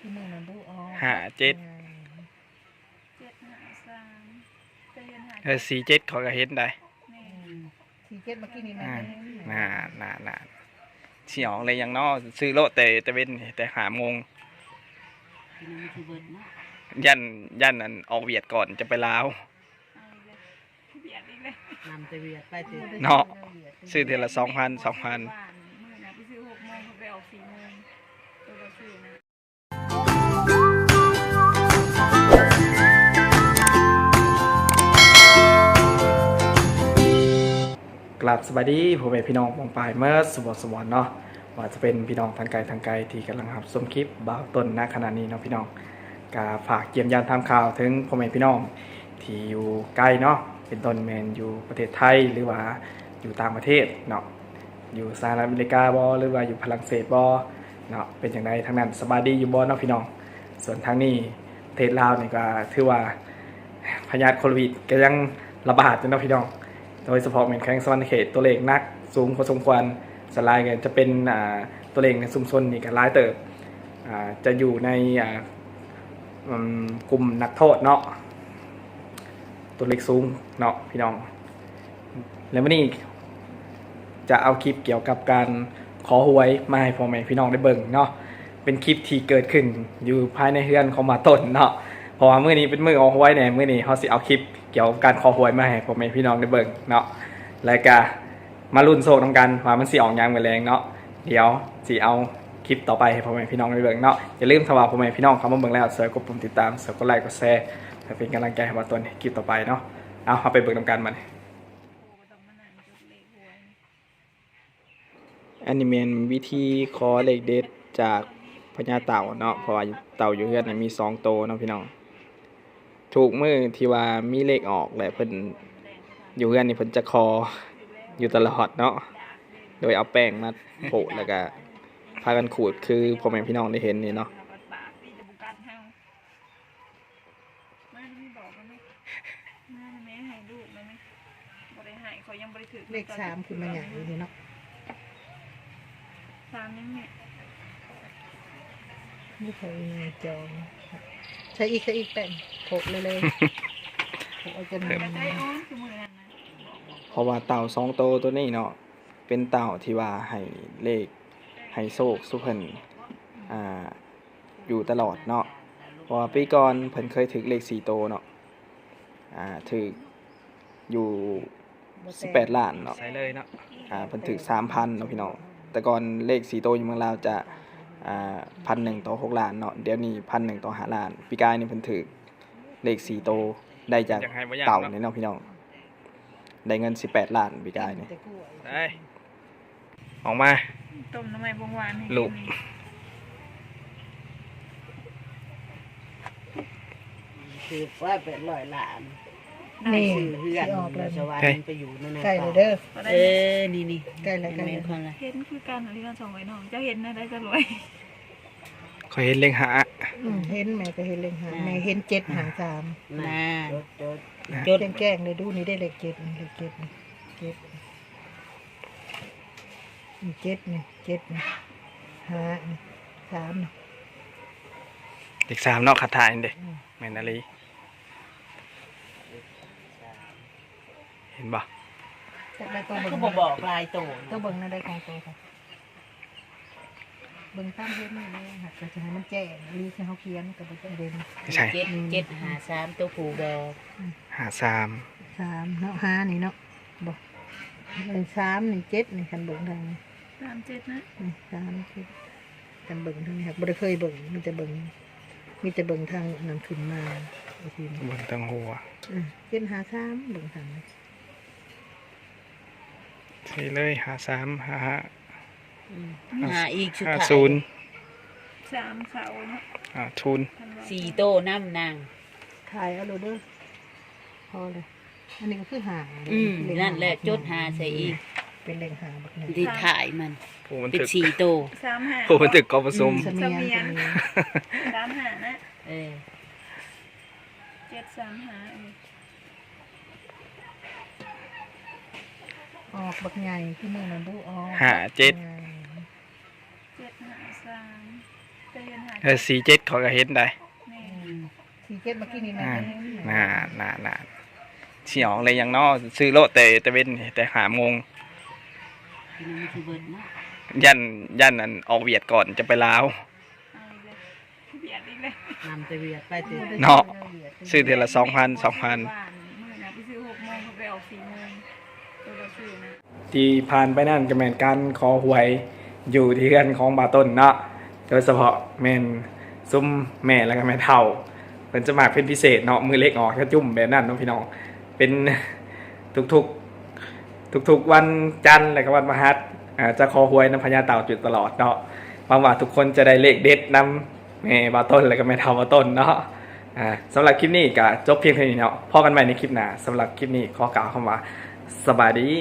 ที่มือนั่นดูอ๋อห้าเจ็ดเจ็ดห้าสามจะเห็นหาเออสี่เจ็ดเขาก็เห็นได้นี่สี่เจ็ดเมื่อกี้นี่แม่อ่าก็เห็นน่าน่าน่าสิออกเลยยังเนอซื้อโลดแต่แต่เว้นแต่หาโมงกินมันคือเบิดเนาะยันยันอันออกเวียดก่อนจะไปลาวเอาอีกแล้วเบียดอีกแล้วนำแต่เวียดไปเถอะเนาะซื้อเดือนละสองพันสองพันับสวัสดีผมเป็นพี่น้องปองปายเมื่อสวสวรรค์เนาะว่าจะเป็นพี่น้องทางไกลทางไกลที่กำลังรับชมคลิปบ่าวต้นณขณะนี้เนาะพี่น้องกาฝากเยี่ยมยามทำข่าวถึงพ่อแม่พี่น้องที่อยู่ไกลเนาะเป็นต้นแมนอยู่ประเทศไทยหรือว่าอยู่ต่างประเทศเนาะอยู่สหรัฐอเมริกาบอหรือว่าอยู่ฝรั่งเศสบอเนาะเป็นอย่างไรทางนั้นสบายดีอยู่บอเนาะพี่น้อง ส่วนทางนี้ประเทศลาวนี่ก็ถือว่าพยาธิโควิดก็ยังระบาดอยู่เนาะพี่น้อง โดยเฉพาะเป็นแข้งสวรรณเขตตัวเลขนักสูงพอสมควรสไลด์กันจะเป็นตัวเลขในชุมชนนี่ก็ร้ายเติบจะอยู่ในกลุ่มนักโทษเนาะตัวเลขสูงเนาะพี่น้อง แล้ววันนี้จะเอาคลิปเกี่ยวกับการขอหวยมาให้พ่อแม่พี่น้องได้เบิ่งเนาะเป็นคลิปที่เกิดขึ้นอยู่ภายในเฮือนของมาต้นเนาะ เพราะว่ามื้อนี้เป็นมื้อเอาหวยแหน่มื้อนี้เฮาสิเอาคลิปเกี่ยวกับการขอหวยมาให้พ่อแม่พี่น้องได้เบิ่งเนาะแล้วก็มาลุ้นโชคนำกันว่ามันสิออกยามมื้อแรงเนาะเดี๋ยวสิเอาคลิปต่อไปให้พ่อแม่พี่น้องได้เบิ่งเนาะอย่าลืมถ้าว่าพ่อแม่พี่น้องเข้ามาเบิ่งแล้วเสิร์ชกดปุ่มติดตามเสิร์ชกดไลค์กดแชร์เพื่อเป็นกำลังใจให้ว่าต้นคลิปต่อไปเนาะเอาเอาไปเบิ่งนำกันมันโอ้ก็ต้องมานั่งจดเลขหวยอันนี้เป็นวิธีขอเลขเด็ดจากพญาเต่าเนาะเพราะว่าเต่าอยู่เฮือนน่มี2โตวเนาะพี่น้อง ถูกมือที่ว่ามีเลขออกแหละเพิ่นอยู่เพื่อนนี่เพิ่นจะคออยู่ตลอดเนาะโดยเอาแป้งมาโปะแล้วก็พากันขูดคือพ่อแม่พี่น้องได้เห็นนี่เนาะแล้วก็ปากปีจะบุกัดเฮามาไม่บอกกันไหมมาแม่ให้ลูกเลยไหมบ่ได้ให้เขายังบ่ได้ถือเลขสามคือมันอย่างนี้เนาะสามยังเนี่ยนี่เคยมีจอง ใช้อีกใช้อีกแป้งโขกเลยเลยโขกเอาจนกระจายอ้อนคือมือนั่นนะเพราะว่าเต่าสองโตวตัวนี้เนาะเป็นเต่าที่ว่าให้เลขให้โชคสุเพิ่นอ่าอยู่ตลอดเนาะเพราะว่าปีก่อนเพิ่นเคยถึกเลขสี่โตวเนาะอ่าถึกอยู่สิบแปดล้านเนาะใส่เลยเนาะอ่าเพิ่นถึกสามพันเนาะพี่น้องแต่ก่อนเลขสี่โตวอยู่เมืองลาวจะ อ่าพันหนึ่งต่อหกล้านเนาะเดี๋ยวนี้พันหนึ่งต่อห้าล้านปีกายนี่เพิ่นถึกเลขสี่โตวได้จากเต่าเนี่ยเนาะพี่น้องได้เงินสิบแปดล้านปีกายนี่แต่กล้วยได้ออกมา ต้มน้ำมันบงหวานให้ลูกนนี่คือว่าเป็นร้อยล้าน นี่ซื้อเฮือนที่ออกเลยสวรรค์ไปอยู่นั่นน่ะใกล้เลยเด้อบ่ได้เออนี่นี่ใกล้แล้วใกล้แล้วแม่นคนละเห็นคือการที่เราส่งไว้น้องเจ้าเห็นนะได้จะรวยเขาเห็นเลขหาอืมเห็นแม่ก็เห็นเลขหาแม่เห็นเจ็ดหางสามน่าจดจดจดแกล้งๆเลยดูนี่ได้เลขเจ็ดนี่เลขเจ็ดนี่เจ็ดนี่เจ็ดนี่เจ็ดนี่ห้านี่สามนี่เลขสามเนาะขัดถ่ายนี่เด็กอืมแมนนาลี เห็นบ่จากได้ตัวก็เบิ่งบ่บอกลายโตตัวเบิ่งนั่นได้ของตัวค่ะเบิ่งตามเห็นนี่เลยค่ะก็จะให้มันแจ้งหรือให้เขาเขียนก็บ่ต้องเด่นไม่ใช่เจ็ดเจ็ดหาสามตัวผูบอกหาสามสามเนาะห้านี่เนาะบอกเลยสามนี่เจ็ดนี่คันเบิ่งทางนี้สามเจ็ดนะนี่สามเจ็ดกันเบิ่งทางนี้ครับบ่ได้เคยเบิ่งมีแต่เบิ่งมีแต่เบิ่งทางนั้นขึ้นมาไอ้ทีนี้บนตังหัวอะเจ็ดหาสามเบิ่งทางนี้ ใช่เลยหาสามหาหาอีกสุดหาท้ายศูนย์สามเขาเนาะหาทุนธันวาสี่โตน้ำนาง ถ่ายเอาโลดเด้อพอเลย อันนี้ก็คือหาอืมนั่นแหละจดหาใส่อีกเป็นเลขหาบักหนึ่งที่ถ่ายมัน ผู้บันเป็นทึกสี่โต สามห้าผู้บันทึกกอผสมเสมียนเสมียนเสมียนสามห้านะเออเจ็ดสามห้าเออ ออกบักใหญ่ที่มือนั่นดูออกหาเจ็ดใหญ่เจ็ดห้าสามสจะเห็นหาเออสี่เจ็ดเขาก็เห็นได้แม่สี่เจ็ดเมื่อกี้นี่นะอ่าน่าน่าน่าเฉียงเลยยังนอซื้อโลแต่แต่เว้นแต่หาโมงพี่น้องมันคือเบิดเนาะยันยันอันออกเวียดก่อนจะไปลาว เอาอีกเลยเบียดอีกเลยนำไปเวียดไปเติเนาะ ซื้อเดือนละสองพันสองพันบ้านมื่อนะไปซื้อหกโมงเขาไปออกสี่โมง ที่ผ่านไปนั่นก็แม่นการขอหวยอยู่ที่เรือนของบาต้นเนาะโดยเฉพาะแม่นซุ้มแม่แล้วก็แม่เท่าเป็นจะมากเป็นพิเศษเนาะมือเล็กออกก็จุ่มแบบนั้นเนาะพี่น้องเป็นทุกๆทุกๆวันจันทร์และก็วันพฤหัสจะขอหวยน้ำพญาเต่าจุดตลอดเนาะหวังว่าทุกคนจะได้เลขเด็ดนำแม่บาต้นและก็แม่เท่าบาต้นเนาะสำหรับคลิปนี้ก็จบเพียงเท่านี้เนาะพอกันใหม่ในคลิปหน้าสำหรับคลิปนี้ขอกล่าวคำว่า สบายดี